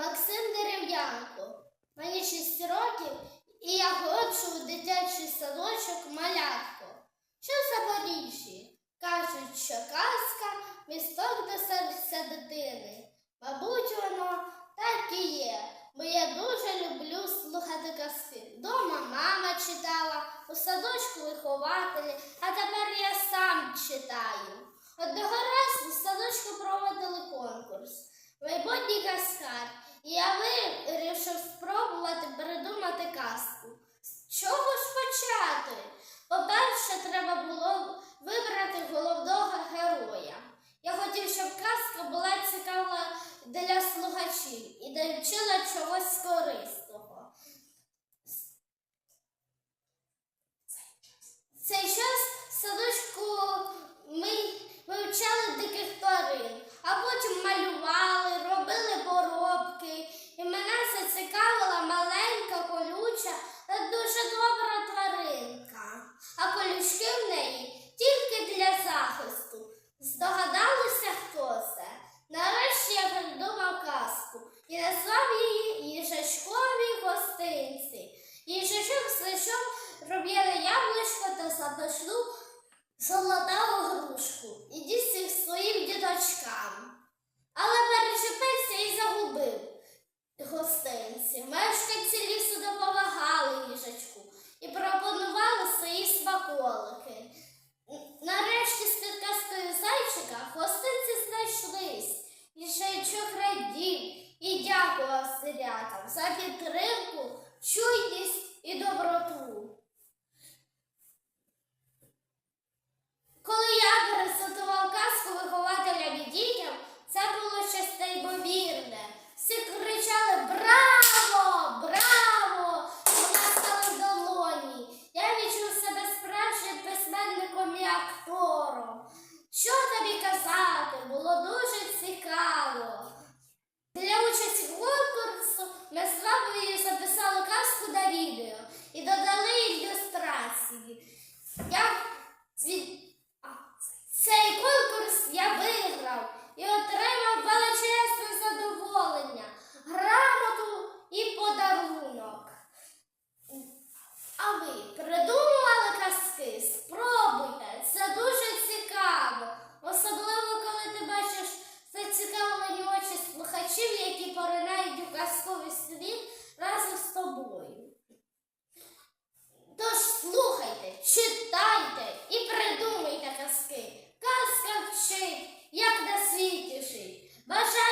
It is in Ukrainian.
Максим Дерев'янко. Мені 6 років, і я ходжу у дитячий садочок малятко. Що в Запоріжжі? Кажуть, що казка місток до серця дитини. Мабуть, воно так і є, бо я дуже люблю слухати казки. Дома мама читала, у садочку вихователі, а тепер я сам читаю. Одного разу в садочку проводили конкурс. Майбутній каскар. Я вирішив спробувати придумати казку. З чого ж почати? По-перше, треба було вибрати головного героя. Я хотів, щоб казка була цікава для слухачів і навчила чогось корисного. Цей час в садочку ми вивчали диких тварин, а потім малювали, А в неї тільки для захисту. Здогадалися, хто це? Нарешті я придумав казку і назвав її їжачкові гостинці. Їжачок знайшов роб'яне яблучко та запашну золотаву грушку і діс їх своїм діточкам. Але перечепився і загубив смаколики. Нарешті з підказкою зайчика хвостинці знайшлись. Їжачок радів і дякував сирятам за підтримку, чуйність казку Başa!